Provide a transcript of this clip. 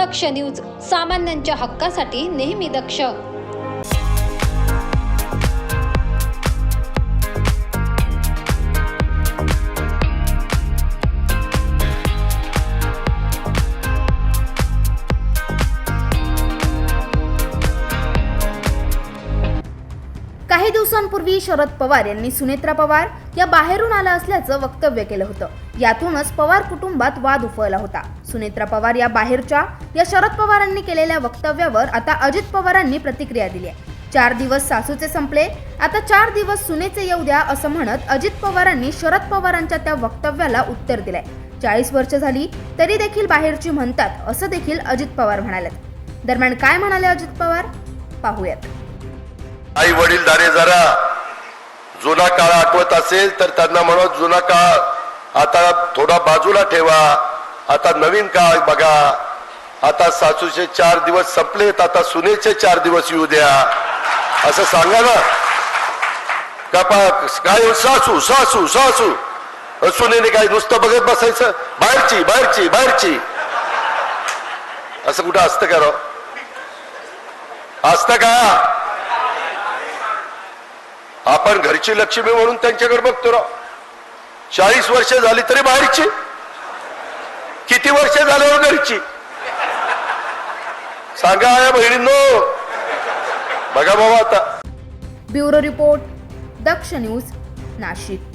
दक्ष news सामान्यांच्या हक्कासाठी नेहमी दक्ष. काही दिवसांपूर्वी शरद पवार यांनी सुनेत्रा पवार या बाहेरून आला असल्याचं वक्तव्य केलं होतं. यातूनच पवार कुटुंबात वाद उफळला होता. सुनेत्रा पवार या बाहेरच्या या शरद पवारांनी केलेल्या वक्तव्यावर आता अजित पवारांनी प्रतिक्रिया दिली आहे. चार दिवस सासूचे संपले आता चार दिवस सुनेचे येऊ द्या असं म्हणत अजित पवारांनी शरद पवारांच्या त्या वक्तव्याला उत्तर दिलंय. चाळीस वर्ष झाली तरी देखील बाहेरची म्हणतात असं देखील अजित पवार म्हणाले दरम्यान काय म्हणाले अजित पवार? पाहूयात. आई वडील दारे जरा जुना काळ आठवत असेल तर त्यांना म्हणत जुना काळ आता थोडा बाजूला ठेवा. आता नवीन काळ बघा. आता सासूचे चार दिवस संपलेत आता सुनेचे चार दिवस येऊ द्या. असं सांगा ना. का काय सासू सासू सासू? सुनेने काय नुसतं बघत बसायचं? बाहेरची बाहेरची बाहेरची. असं कुठं असतं का राव? असतं का? आपण घरची लक्ष्मी म्हणून त्यांच्याकडे बघतो राव. चाळीस वर्ष झाली तरी बाहेरची. झाल्यावर सांगा या बहिणींनो. बघा बाबा आता. Bureau report Daksh news Nashik.